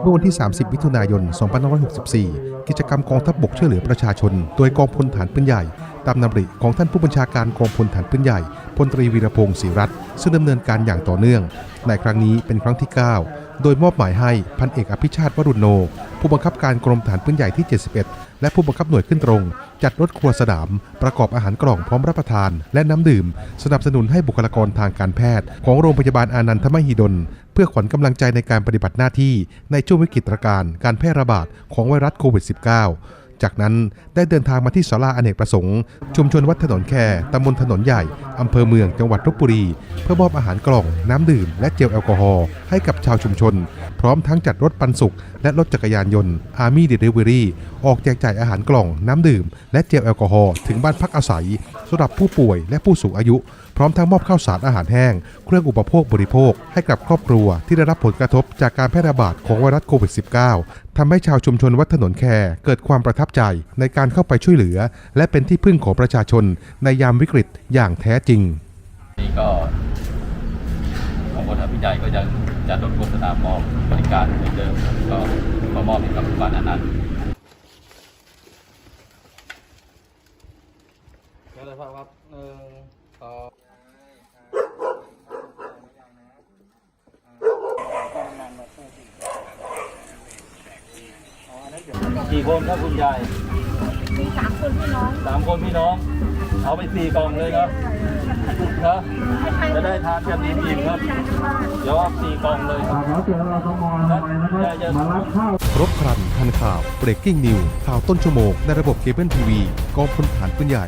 เมื่อวันที่ 30 มิถุนายน 2564 กิจกรรมกองทัพบกช่วยเหลือประชาชน โดยกองพลฐานปืนใหญ่ ตามนำริของท่านผู้บัญชาการกองพลฐานปืนใหญ่พลตรีวีรพงศ์ศรีรัตน์ซึ่งดำเนินการอย่างต่อเนื่อง ในครั้งนี้เป็นครั้งที่ 9 โดยมอบหมายให้พันเอกอภิชาติวรุณโน ผู้บังคับการกรมฐานปืนใหญ่ที่ 71 และผู้บังคับหน่วยขึ้นตรง จัดรถครัวสนาม ประกอบอาหารกล่องพร้อมรับประทาน และน้ำดื่ม สนับสนุนให้บุคลากรทางการแพทย์ ของโรงพยาบาลอานันทมหิดล เพื่อขวัญกำลังใจในการปฏิบัติหน้าที่ในช่วงวิกฤตการณ์การแพร่ระบาดของไวรัสโควิด -19 จากนั้นได้เดินทางมาที่ศาลาอเนกประสงค์ ชุมชนวัดถนนแคตำบลถนนใหญ่ อำเภอเมืองจังหวัดลบบุรี เพื่อมอบอาหารกล่อง น้ำดื่ม และเจลแอลกอฮอล์ให้กับชาวชุมชน พร้อมทั้งจัดรถปันสุกและรถจักรยานยนต์ Army Delivery ออกแจกจ่ายอาหารกล่อง น้ำดื่ม และเจลแอลกอฮอล์ถึงบ้านพักอาศัยสำหรับผู้ป่วยและผู้สูงอายุ พร้อมทั้งมอบข้าวสารอาหารแห้ง เครื่องอุปโภคบริโภค ให้กับครอบครัวที่ได้รับผลกระทบจากการแพร่ระบาดของไวรัสโควิด -19 ทำให้ชาวชุมชนวัดถนนแคร์เกิดความประทับใจในการเข้าไปช่วยเหลือ และเป็นที่พึ่งของประชาชนในยามวิกฤตอย่างแท้จริง นี่ก็ของบนพิจัยก็ยังจะลดโฆษณามอบบริการเหมือนเดิมก็ขอมอบให้กับโรงพยาบาลอนันต์เดี๋ยวเลยครับครับหนึ่งสองกี่คนครับคุณยายมีสามคนพี่น้องสามคนพี่น้อง เอาไปสี่กล่องเลยเนาะเนาะจะได้ทานกันอิ่มๆครับเดี๋ยวเอาสี่กล่องเลยครับขอเชิญเราสมอทำไมนะครับมารับข้าวครบครันทันข่าว breaking news ข่าวต้นชั่วโมงในระบบเคเบิลทีวีกองพลฐานปืนใหญ่